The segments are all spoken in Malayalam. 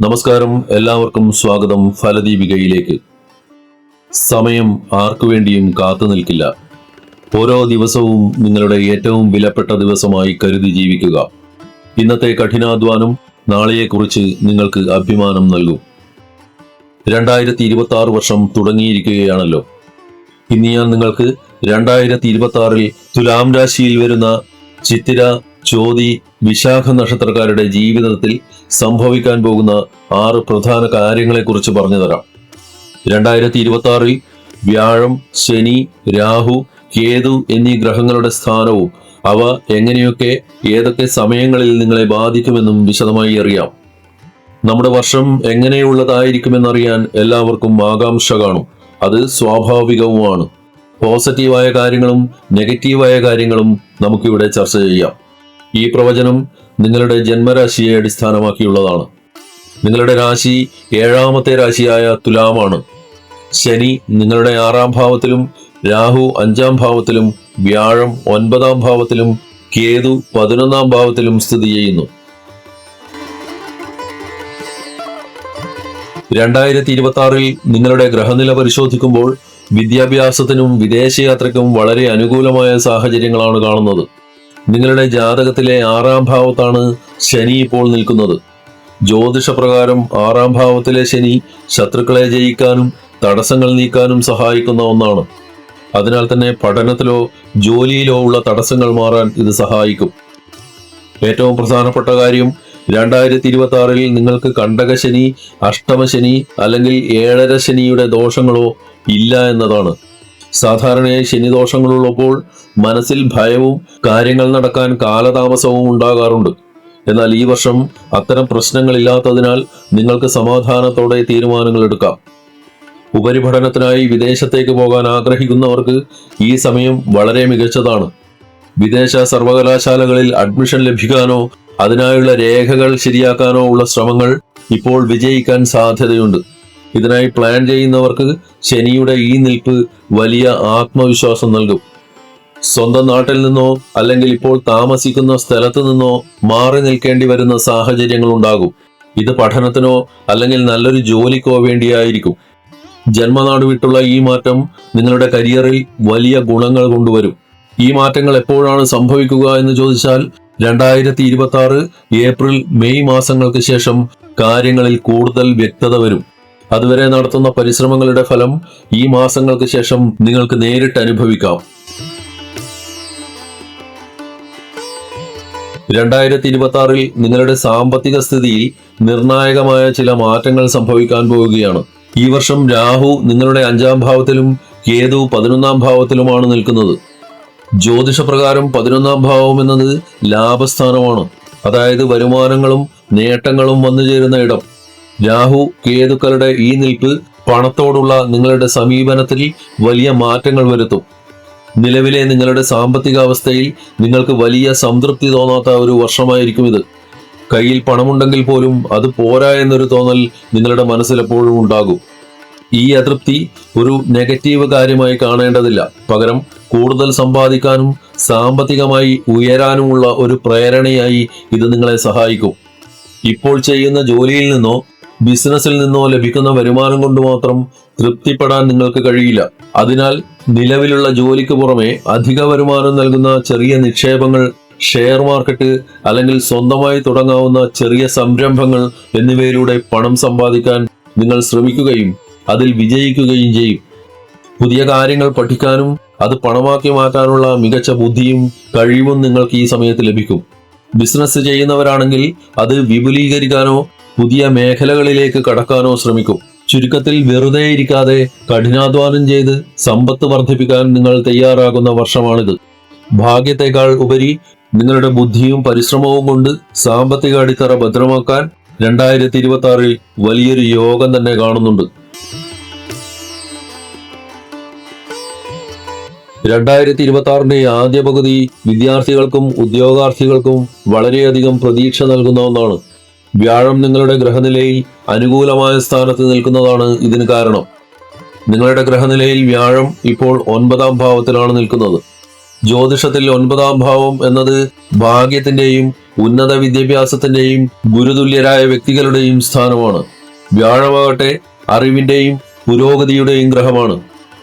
നമസ്കാരം. എല്ലാവർക്കും സ്വാഗതം ഫലദീപികയിലേക്ക്. സമയം ആർക്കു വേണ്ടിയും കാത്തു നിൽക്കില്ല. ഓരോ ദിവസവും നിങ്ങളുടെ ഏറ്റവും വിലപ്പെട്ട ദിവസമായി കരുതി ജീവിക്കുക. ഇന്നത്തെ കഠിനാധ്വാനം നാളെയെക്കുറിച്ച് നിങ്ങൾക്ക് അഭിമാനം നൽകും. രണ്ടായിരത്തി ഇരുപത്തി ആറ് വർഷം തുടങ്ങിയിരിക്കുകയാണല്ലോ. ഇന്ന് ഞാൻ നിങ്ങൾക്ക് രണ്ടായിരത്തി ഇരുപത്തി ആറിൽ തുലാം രാശിയിൽ വരുന്ന ചിത്തിര ചോതി വിശാഖ നക്ഷത്രക്കാരുടെ ജീവിതത്തിൽ സംഭവിക്കാൻ പോകുന്ന ആറ് പ്രധാന കാര്യങ്ങളെക്കുറിച്ച് പറഞ്ഞു തരാം രണ്ടായിരത്തി ഇരുപത്തി ആറിൽ വ്യാഴം ശനി രാഹു കേതു എന്നീ ഗ്രഹങ്ങളുടെ സ്ഥാനവും അവ എങ്ങനെയൊക്കെ ഏതൊക്കെ സമയങ്ങളിൽ നിങ്ങളെ ബാധിക്കുമെന്നും വിശദമായി അറിയാം. നമ്മുടെ വർഷം എങ്ങനെയുള്ളതായിരിക്കുമെന്നറിയാൻ എല്ലാവർക്കും ആകാംക്ഷ കാണും. അത് സ്വാഭാവികവുമാണ്. പോസിറ്റീവായ കാര്യങ്ങളും നെഗറ്റീവായ കാര്യങ്ങളും നമുക്കിവിടെ ചർച്ച ചെയ്യാം. ഈ പ്രവചനം നിങ്ങളുടെ ജന്മരാശിയെ അടിസ്ഥാനമാക്കിയുള്ളതാണ്. നിങ്ങളുടെ രാശി ഏഴാമത്തെ രാശിയായ തുലാമാണ്. ശനി നിങ്ങളുടെ ആറാം ഭാവത്തിലും രാഹു അഞ്ചാം ഭാവത്തിലും വ്യാഴം ഒൻപതാം ഭാവത്തിലും കേതു പതിനൊന്നാം ഭാവത്തിലും സ്ഥിതി ചെയ്യുന്നു. രണ്ടായിരത്തി ഇരുപത്തി ആറിൽ നിങ്ങളുടെ ഗ്രഹനില പരിശോധിക്കുമ്പോൾ വിദ്യാഭ്യാസത്തിനും വിദേശയാത്രയ്ക്കും വളരെ അനുകൂലമായ സാഹചര്യങ്ങളാണ് കാണുന്നത്. നിങ്ങളുടെ ജാതകത്തിലെ ആറാം ഭാവത്താണ് ശനി ഇപ്പോൾ നിൽക്കുന്നത്. ജ്യോതിഷപ്രകാരം ആറാം ഭാവത്തിലെ ശനി ശത്രുക്കളെ ജയിക്കാനും തടസ്സങ്ങൾ നീക്കാനും സഹായിക്കുന്ന ഒന്നാണ്. അതിനാൽ തന്നെ പഠനത്തിലോ ജോലിയിലോ ഉള്ള തടസ്സങ്ങൾ മാറാൻ ഇത് സഹായിക്കും. ഏറ്റവും പ്രധാനപ്പെട്ട കാര്യം രണ്ടായിരത്തി ഇരുപത്തി ആറിൽ നിങ്ങൾക്ക് കണ്ടകശനി അഷ്ടമശനി അല്ലെങ്കിൽ ഏഴര ശനിയുടെ ദോഷങ്ങളോ ഇല്ല എന്നതാണ്. സാധാരണയായി ശനി ദോഷങ്ങളുള്ളപ്പോൾ മനസ്സിൽ ഭയവും കാര്യങ്ങൾ നടക്കാൻ കാലതാമസവും ഉണ്ടാകാറുണ്ട്. എന്നാൽ ഈ വർഷം അത്തരം പ്രശ്നങ്ങളില്ലാത്തതിനാൽ നിങ്ങൾക്ക് സമാധാനത്തോടെ തീരുമാനങ്ങൾ എടുക്കാം. ഉപരിപഠനത്തിനായി വിദേശത്തേക്ക് പോകാൻ ആഗ്രഹിക്കുന്നവർക്ക് ഈ സമയം വളരെ മികച്ചതാണ്. വിദേശ സർവകലാശാലകളിൽ അഡ്മിഷൻ ലഭിക്കാനോ അതിനായുള്ള രേഖകൾ ശരിയാക്കാനോ ഉള്ള ശ്രമങ്ങൾ ഇപ്പോൾ വിജയിക്കാൻ സാധ്യതയുണ്ട്. ഇതിനായി പ്ലാൻ ചെയ്യുന്നവർക്ക് ശനിയുടെ ഈ നിൽപ്പ് വലിയ ആത്മവിശ്വാസം നൽകും. സ്വന്തം നാട്ടിൽ നിന്നോ അല്ലെങ്കിൽ ഇപ്പോൾ താമസിക്കുന്ന സ്ഥലത്തു നിന്നോ മാറി നിൽക്കേണ്ടി വരുന്ന സാഹചര്യങ്ങൾ ഉണ്ടാകും. ഇത് പഠനത്തിനോ അല്ലെങ്കിൽ നല്ലൊരു ജോലിക്കോ വേണ്ടിയായിരിക്കും. ജന്മനാട് വിട്ടുള്ള ഈ മാറ്റം നിങ്ങളുടെ കരിയറിൽ വലിയ ഗുണങ്ങൾ കൊണ്ടുവരും. ഈ മാറ്റങ്ങൾ എപ്പോഴാണ് സംഭവിക്കുക എന്ന് ചോദിച്ചാൽ രണ്ടായിരത്തി ഇരുപത്തി ആറ് ഏപ്രിൽ മെയ് മാസങ്ങൾക്ക് ശേഷം കാര്യങ്ങളിൽ കൂടുതൽ വ്യക്തത വരും. അതുവരെ നടത്തുന്ന പരിശ്രമങ്ങളുടെ ഫലം ഈ മാസങ്ങൾക്ക് ശേഷം നിങ്ങൾക്ക് നേരിട്ട് അനുഭവിക്കാം. രണ്ടായിരത്തി ഇരുപത്തി ആറിൽ നിങ്ങളുടെ സാമ്പത്തിക സ്ഥിതിയിൽ നിർണായകമായ ചില മാറ്റങ്ങൾ സംഭവിക്കാൻ പോവുകയാണ്. ഈ വർഷം രാഹു നിങ്ങളുടെ അഞ്ചാം ഭാവത്തിലും കേതു പതിനൊന്നാം ഭാവത്തിലുമാണ് നിൽക്കുന്നത്. ജ്യോതിഷപ്രകാരം പതിനൊന്നാം ഭാവം എന്നത് ലാഭസ്ഥാനമാണ്. അതായത് വരുമാനങ്ങളും നേട്ടങ്ങളും വന്നു ചേരുന്ന ഇടം. രാഹു കേതുക്കളുടെ ഈ നിൽപ്പ് പണത്തോടുള്ള നിങ്ങളുടെ സമീപനത്തിൽ വലിയ മാറ്റങ്ങൾ വരുത്തും. നിലവിലെ നിങ്ങളുടെ സാമ്പത്തിക അവസ്ഥയിൽ നിങ്ങൾക്ക് വലിയ സംതൃപ്തി തോന്നാത്ത ഒരു വർഷമായിരിക്കും ഇത്. കയ്യിൽ പണമുണ്ടെങ്കിൽ പോലും അത് പോരാ എന്നൊരു തോന്നൽ നിങ്ങളുടെ മനസ്സിൽ എപ്പോഴും ഉണ്ടാകും. ഈ അതൃപ്തി ഒരു നെഗറ്റീവ് കാര്യമായി കാണേണ്ടതില്ല. പകരം കൂടുതൽ സമ്പാദിക്കാനും സാമ്പത്തികമായി ഉയരാനുമുള്ള ഒരു പ്രേരണയായി ഇത് നിങ്ങളെ സഹായിക്കും. ഇപ്പോൾ ചെയ്യുന്ന ജോലിയിൽ നിന്നോ ബിസിനസ്സിൽ നിന്നോ ലഭിക്കുന്ന വരുമാനം കൊണ്ട് മാത്രം തൃപ്തിപ്പെടാൻ നിങ്ങൾക്ക് കഴിയില്ല. അതിനാൽ നിലവിലുള്ള ജോലിക്ക് പുറമെ അധിക വരുമാനം നൽകുന്ന ചെറിയ നിക്ഷേപങ്ങൾ ഷെയർ മാർക്കറ്റ് അല്ലെങ്കിൽ സ്വന്തമായി തുടങ്ങാവുന്ന ചെറിയ സംരംഭങ്ങൾ എന്നിവയിലൂടെ പണം സമ്പാദിക്കാൻ നിങ്ങൾ ശ്രമിക്കുകയും അതിൽ വിജയിക്കുകയും ചെയ്യും. പുതിയ കാര്യങ്ങൾ പഠിക്കാനും അത് പണമാക്കി മാറ്റാനുള്ള മികച്ച ബുദ്ധിയും കഴിവും നിങ്ങൾക്ക് ഈ സമയത്ത് ലഭിക്കും. ബിസിനസ് ചെയ്യുന്നവരാണെങ്കിൽ അത് വിപുലീകരിക്കാനോ പുതിയ മേഖലകളിലേക്ക് കടക്കാനോ ശ്രമിക്കും. ചുരുക്കത്തിൽ വെറുതെ ഇരിക്കാതെ കഠിനാധ്വാനം ചെയ്ത് സമ്പത്ത് വർദ്ധിപ്പിക്കാൻ നിങ്ങൾ തയ്യാറാകുന്ന വർഷമാണിത്. ഭാഗ്യത്തെക്കാൾ ഉപരി നിങ്ങളുടെ ബുദ്ധിയും പരിശ്രമവും കൊണ്ട് സാമ്പത്തിക അടിത്തറ ഭദ്രമാക്കാൻ രണ്ടായിരത്തി ഇരുപത്തി ആറിൽ വലിയൊരു യോഗം തന്നെ കാണുന്നുണ്ട്. രണ്ടായിരത്തി ഇരുപത്തി ആറിന്റെ ആദ്യ പകുതി വിദ്യാർത്ഥികൾക്കും ഉദ്യോഗാർത്ഥികൾക്കും വളരെയധികം പ്രതീക്ഷ നൽകുന്ന ഒന്നാണ്. വ്യാഴം നിങ്ങളുടെ ഗ്രഹനിലയിൽ അനുകൂലമായ സ്ഥാനത്ത് നിൽക്കുന്നതാണ് ഇതിന് കാരണം. നിങ്ങളുടെ ഗ്രഹനിലയിൽ വ്യാഴം ഇപ്പോൾ ഒൻപതാം ഭാവത്തിലാണ് നിൽക്കുന്നത്. ജ്യോതിഷത്തിൽ ഒൻപതാം ഭാവം എന്നത് ഭാഗ്യത്തിന്റെയും ഉന്നത വിദ്യാഭ്യാസത്തിന്റെയും ഗുരുതുല്യരായ വ്യക്തികളുടെയും സ്ഥാനമാണ്. വ്യാഴമാകട്ടെ അറിവിന്റെയും പുരോഗതിയുടെയും ഗ്രഹമാണ്.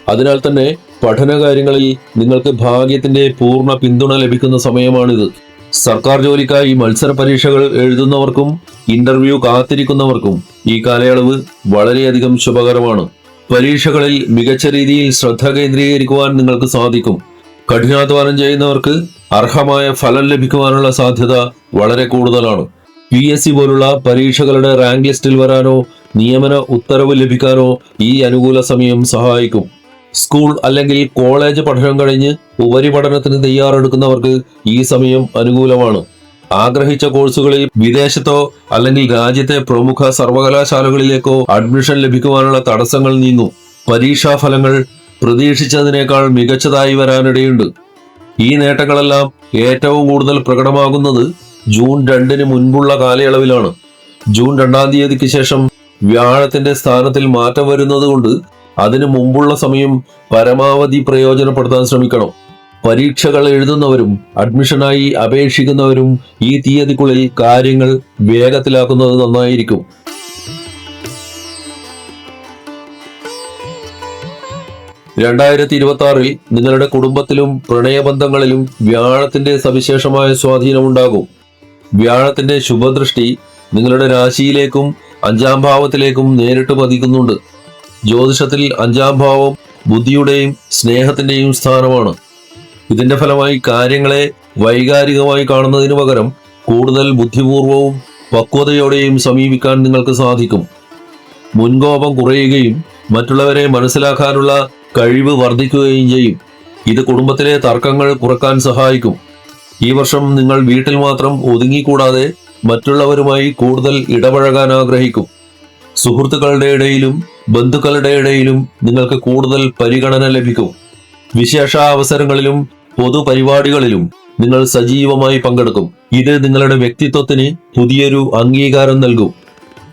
അതിനാൽ തന്നെ പഠനകാര്യങ്ങളിൽ നിങ്ങൾക്ക് ഭാഗ്യത്തിന്റെ പൂർണ പിന്തുണ ലഭിക്കുന്ന സമയമാണിത്. സർക്കാർ ജോലിക്കായി മത്സര പരീക്ഷകൾ എഴുതുന്നവർക്കും ഇന്റർവ്യൂ കാത്തിരിക്കുന്നവർക്കും ഈ കാലയളവ് വളരെയധികം ശുഭകരമാണ്. പരീക്ഷകളിൽ മികച്ച രീതിയിൽ ശ്രദ്ധ കേന്ദ്രീകരിക്കുവാൻ നിങ്ങൾക്ക് സാധിക്കും. കഠിനാധ്വാനം ചെയ്യുന്നവർക്ക് അർഹമായ ഫലം ലഭിക്കുവാനുള്ള സാധ്യത വളരെ കൂടുതലാണ്. പി എസ് സി പോലുള്ള പരീക്ഷകളുടെ റാങ്ക് ലിസ്റ്റിൽ വരാനോ നിയമന ഉത്തരവ് ലഭിക്കാനോ ഈ അനുകൂല സമയം സഹായിക്കും. സ്കൂൾ അല്ലെങ്കിൽ കോളേജ് പഠനം കഴിഞ്ഞ് ഉപരിപഠനത്തിന് തയ്യാറെടുക്കുന്നവർക്ക് ഈ സമയം അനുകൂലമാണ്. ആഗ്രഹിച്ച കോഴ്സുകളിൽ വിദേശത്തോ അല്ലെങ്കിൽ രാജ്യത്തെ പ്രമുഖ സർവകലാശാലകളിലേക്കോ അഡ്മിഷൻ ലഭിക്കുവാനുള്ള തടസ്സങ്ങൾ നീങ്ങും. പരീക്ഷാ ഫലങ്ങൾ പ്രതീക്ഷിച്ചതിനേക്കാൾ മികച്ചതായി വരാനിടയുണ്ട്. ഈ നേട്ടങ്ങളെല്ലാം ഏറ്റവും കൂടുതൽ പ്രകടമാകുന്നത് ജൂൺ രണ്ടിന് മുൻപുള്ള കാലയളവിലാണ്. ജൂൺ രണ്ടാം തീയതിക്ക് ശേഷം വ്യാഴത്തിന്റെ സ്ഥാനത്തിൽ മാറ്റം വരുന്നത് കൊണ്ട് അതിനു മുമ്പുള്ള സമയം പരമാവധി പ്രയോജനപ്പെടുത്താൻ ശ്രമിക്കണം. പരീക്ഷകൾ എഴുതുന്നവരും അഡ്മിഷനായി അപേക്ഷിക്കുന്നവരും ഈ തീയതിക്കുള്ളിൽ കാര്യങ്ങൾ വേഗത്തിലാക്കുന്നത് നന്നായിരിക്കും. രണ്ടായിരത്തി ഇരുപത്തി ആറിൽ നിങ്ങളുടെ കുടുംബത്തിലും പ്രണയബന്ധങ്ങളിലും വ്യാഴത്തിന്റെ സവിശേഷമായ സ്വാധീനമുണ്ടാകും. വ്യാഴത്തിന്റെ ശുഭദൃഷ്ടി നിങ്ങളുടെ രാശിയിലേക്കും അഞ്ചാം ഭാവത്തിലേക്കും നേരിട്ട് പതിക്കുന്നുണ്ട്. ജ്യോതിഷത്തിൽ അഞ്ചാം ഭാവം ബുദ്ധിയുടെയും സ്നേഹത്തിന്റെയും സ്ഥാനമാണ്. ഇതിന്റെ ഫലമായി കാര്യങ്ങളെ വൈകാരികമായി കാണുന്നതിനു പകരം കൂടുതൽ ബുദ്ധിപൂർവവും പക്വതയോടെയും സമീപിക്കാൻ നിങ്ങൾക്ക് സാധിക്കും. മുൻകോപം കുറയുകയും മറ്റുള്ളവരെ മനസ്സിലാക്കാനുള്ള കഴിവ് വർദ്ധിക്കുകയും ചെയ്യും. ഇത് കുടുംബത്തിലെ തർക്കങ്ങൾ കുറയ്ക്കാൻ സഹായിക്കും. ഈ വർഷം നിങ്ങൾ വീട്ടിൽ മാത്രം ഒതുങ്ങിക്കൂടാതെ മറ്റുള്ളവരുമായി കൂടുതൽ ഇടപഴകാൻ ആഗ്രഹിക്കും. സുഹൃത്തുക്കളുടെ ഇടയിലും ബന്ധുക്കളുടെ ഇടയിലും നിങ്ങൾക്ക് കൂടുതൽ പരിഗണന ലഭിക്കും. വിശേഷ അവസരങ്ങളിലും പൊതുപരിപാടികളിലും നിങ്ങൾ സജീവമായി പങ്കെടുക്കും. ഇത് നിങ്ങളുടെ വ്യക്തിത്വത്തിന് പുതിയൊരു അംഗീകാരം നൽകും.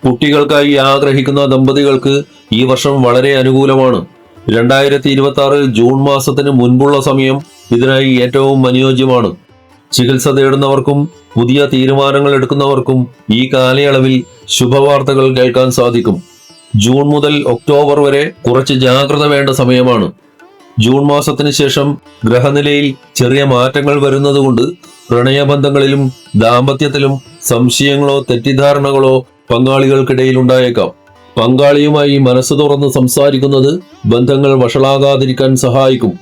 കുട്ടികൾക്കായി ആഗ്രഹിക്കുന്ന ദമ്പതികൾക്ക് ഈ വർഷം വളരെ അനുകൂലമാണ്. രണ്ടായിരത്തി ഇരുപത്തി ആറ് ജൂൺ മാസത്തിന് മുൻപുള്ള സമയം ഇതിനായി ഏറ്റവും അനുയോജ്യമാണ്. ചികിത്സ തേടുന്നവർക്കും പുതിയ തീരുമാനങ്ങൾ എടുക്കുന്നവർക്കും ഈ കാലയളവിൽ ശുഭവാർത്തകൾ കേൾക്കാൻ സാധിക്കും. ജൂൺ മുതൽ ഒക്ടോബർ വരെ കുറച്ച് ജാഗ്രത വേണ്ട സമയമാണ്. ജൂൺ മാസത്തിന് ശേഷം ഗ്രഹനിലയിൽ ചെറിയ മാറ്റങ്ങൾ വരുന്നതുകൊണ്ട് പ്രണയബന്ധങ്ങളിലും ദാമ്പത്യത്തിലും സംശയങ്ങളോ തെറ്റിദ്ധാരണകളോ പങ്കാളികൾക്കിടയിൽ ഉണ്ടായേക്കാം പങ്കാളിയുമായി മനസ്സ് തുറന്ന് സംസാരിക്കുന്നത് ബന്ധങ്ങൾ വഷളാകാതിരിക്കാൻ സഹായിക്കും.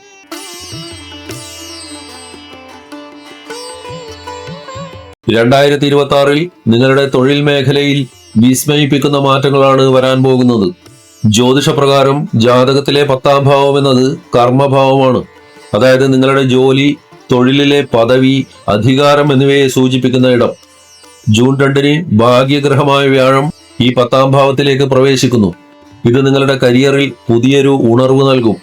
രണ്ടായിരത്തി ഇരുപത്തി ആറിൽ നിങ്ങളുടെ തൊഴിൽ മേഖലയിൽ വിസ്മയിപ്പിക്കുന്ന മാറ്റങ്ങളാണ് വരാൻ പോകുന്നത്. ജ്യോതിഷപ്രകാരം ജാതകത്തിലെ പത്താം ഭാവം എന്നത് കർമ്മഭാവമാണ്. അതായത് നിങ്ങളുടെ ജോലി തൊഴിലിലെ പദവി അധികാരം എന്നിവയെ സൂചിപ്പിക്കുന്ന ഇടം. ജൂൺ രണ്ടിന് ഭാഗ്യഗ്രഹമായ വ്യാഴം ഈ പത്താം ഭാവത്തിലേക്ക് പ്രവേശിക്കുന്നു. ഇത് നിങ്ങളുടെ കരിയറിൽ പുതിയൊരു ഉണർവ് നൽകും.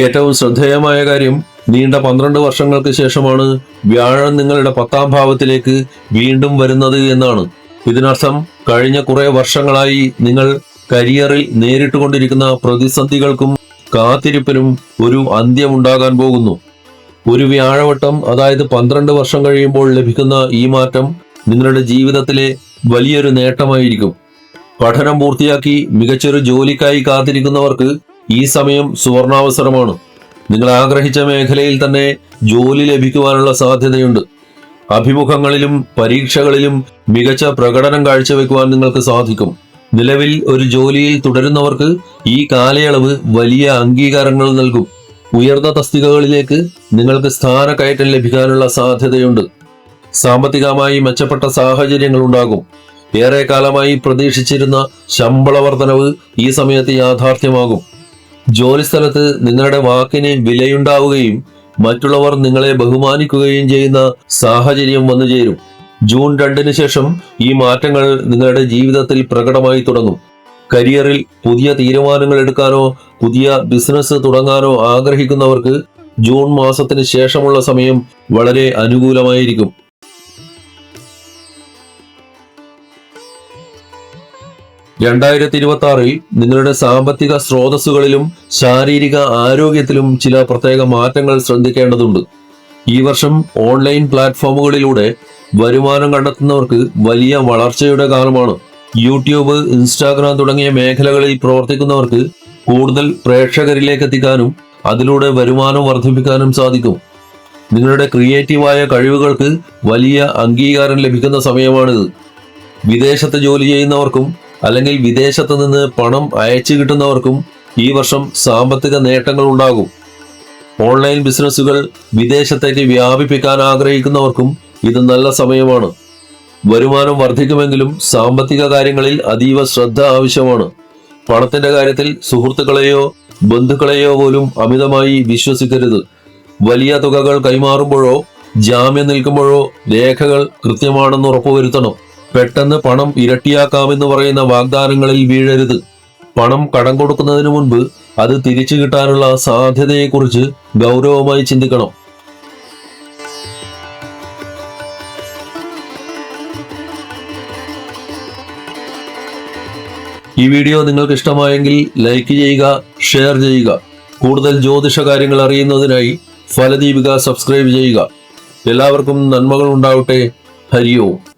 ഏറ്റവും ശ്രദ്ധേയമായ കാര്യം നീണ്ട പന്ത്രണ്ട് വർഷങ്ങൾക്ക് ശേഷമാണ് വ്യാഴം നിങ്ങളുടെ പത്താം ഭാവത്തിലേക്ക് വീണ്ടും വരുന്നത് എന്നാണ്. ഇതിനർത്ഥം കഴിഞ്ഞ കുറെ വർഷങ്ങളായി നിങ്ങൾ കരിയറിൽ നേരിട്ടുകൊണ്ടിരിക്കുന്ന പ്രതിസന്ധികൾക്കും കാത്തിരിപ്പിനും ഒരു അന്ത്യമുണ്ടാകാൻ പോകുന്നു. ഒരു വ്യാഴവട്ടം അതായത് പന്ത്രണ്ട് വർഷം കഴിയുമ്പോൾ ലഭിക്കുന്ന ഈ മാറ്റം നിങ്ങളുടെ ജീവിതത്തിലെ വലിയൊരു നേട്ടമായിരിക്കും. പഠനം പൂർത്തിയാക്കി മികച്ചൊരു ജോലിക്കായി കാത്തിരിക്കുന്നവർക്ക് ഈ സമയം സുവർണാവസരമാണ്. നിങ്ങൾ ആഗ്രഹിച്ച മേഖലയിൽ തന്നെ ജോലി ലഭിക്കുവാനുള്ള സാധ്യതയുണ്ട്. അഭിമുഖങ്ങളിലും പരീക്ഷകളിലും മികച്ച പ്രകടനം കാഴ്ചവെക്കുവാൻ നിങ്ങൾക്ക് സാധിക്കും. നിലവിൽ ഒരു ജോലിയിൽ തുടരുന്നവർക്ക് ഈ കാലയളവ് വലിയ അംഗീകാരങ്ങൾ നൽകും. ഉയർന്ന തസ്തികകളിലേക്ക് നിങ്ങൾക്ക് സ്ഥാനക്കയറ്റം ലഭിക്കാനുള്ള സാധ്യതയുണ്ട്. സാമ്പത്തികമായി മെച്ചപ്പെട്ട സാഹചര്യങ്ങൾ ഉണ്ടാകും. ഏറെ കാലമായി പ്രതീക്ഷിച്ചിരുന്ന ശമ്പള വർധനവ് ഈ സമയത്ത് യാഥാർത്ഥ്യമാകും. ജോലിസ്ഥലത്ത് നിങ്ങളുടെ വാക്കിന് വിലയുണ്ടാവുകയും മറ്റുള്ളവർ നിങ്ങളെ ബഹുമാനിക്കുകയും ചെയ്യുന്ന സാഹചര്യം വന്നു ചേരും. ജൂൺ രണ്ടിന് ശേഷം ഈ മാറ്റങ്ങൾ നിങ്ങളുടെ ജീവിതത്തിൽ പ്രകടമായി തുടങ്ങും. കരിയറിൽ പുതിയ തീരുമാനങ്ങൾ എടുക്കാനോ പുതിയ ബിസിനസ് തുടങ്ങാനോ ആഗ്രഹിക്കുന്നവർക്ക് ജൂൺ മാസത്തിന് ശേഷമുള്ള സമയം വളരെ അനുകൂലമായിരിക്കും. രണ്ടായിരത്തി ഇരുപത്തി ആറിൽ നിങ്ങളുടെ സാമ്പത്തിക സ്രോതസ്സുകളിലും ശാരീരിക ആരോഗ്യത്തിലും ചില പ്രത്യേക മാറ്റങ്ങൾ ശ്രദ്ധിക്കേണ്ടതുണ്ട്. ഈ വർഷം ഓൺലൈൻ പ്ലാറ്റ്ഫോമുകളിലൂടെ വരുമാനം കണ്ടെത്തുന്നവർക്ക് വലിയ വളർച്ചയുടെ കാലമാണ്. യൂട്യൂബ് ഇൻസ്റ്റാഗ്രാം തുടങ്ങിയ മേഖലകളിൽ പ്രവർത്തിക്കുന്നവർക്ക് കൂടുതൽ പ്രേക്ഷകരിലേക്ക് എത്തിക്കാനും അതിലൂടെ വരുമാനം വർദ്ധിപ്പിക്കാനും സാധിക്കും. നിങ്ങളുടെ ക്രിയേറ്റീവായ കഴിവുകൾക്ക് വലിയ അംഗീകാരം ലഭിക്കുന്ന സമയമാണിത്. വിദേശത്ത് ജോലി ചെയ്യുന്നവർക്കും അല്ലെങ്കിൽ വിദേശത്ത് നിന്ന് പണം അയച്ചു കിട്ടുന്നവർക്കും ഈ വർഷം സാമ്പത്തിക നേട്ടങ്ങൾ ഉണ്ടാകും. ഓൺലൈൻ ബിസിനസ്സുകൾ വിദേശത്തേക്ക് വ്യാപിപ്പിക്കാൻ ആഗ്രഹിക്കുന്നവർക്കും ഇത് നല്ല സമയമാണ്. വരുമാനം വർദ്ധിക്കുമെങ്കിലും സാമ്പത്തിക കാര്യങ്ങളിൽ അതീവ ശ്രദ്ധ ആവശ്യമാണ്. പണത്തിന്റെ കാര്യത്തിൽ സുഹൃത്തുക്കളെയോ ബന്ധുക്കളെയോ പോലും അമിതമായി വിശ്വസിക്കരുത്. വലിയ തുകകൾ കൈമാറുമ്പോഴോ ജാമ്യം നിൽക്കുമ്പോഴോ രേഖകൾ കൃത്യമാണെന്ന് ഉറപ്പുവരുത്തണം. പെട്ടെന്ന് പണം ഇരട്ടിയാക്കാമെന്ന് പറയുന്ന വാഗ്ദാനങ്ങളിൽ വീഴരുത്. പണം കടം കൊടുക്കുന്നതിന് മുൻപ് അത് തിരിച്ചു കിട്ടാനുള്ള സാധ്യതയെക്കുറിച്ച് ഗൗരവമായി ചിന്തിക്കണം. ഈ വീഡിയോ നിങ്ങൾക്ക് ഇഷ്ടമായെങ്കിൽ ലൈക്ക് ചെയ്യുക ഷെയർ ചെയ്യുക. കൂടുതൽ ജ്യോതിഷ കാര്യങ്ങൾ അറിയുന്നതിനായി ഫലദീപിക സബ്സ്ക്രൈബ് ചെയ്യുക. എല്ലാവർക്കും നന്മകൾ ഉണ്ടാവട്ടെ. ഹരി ഓം.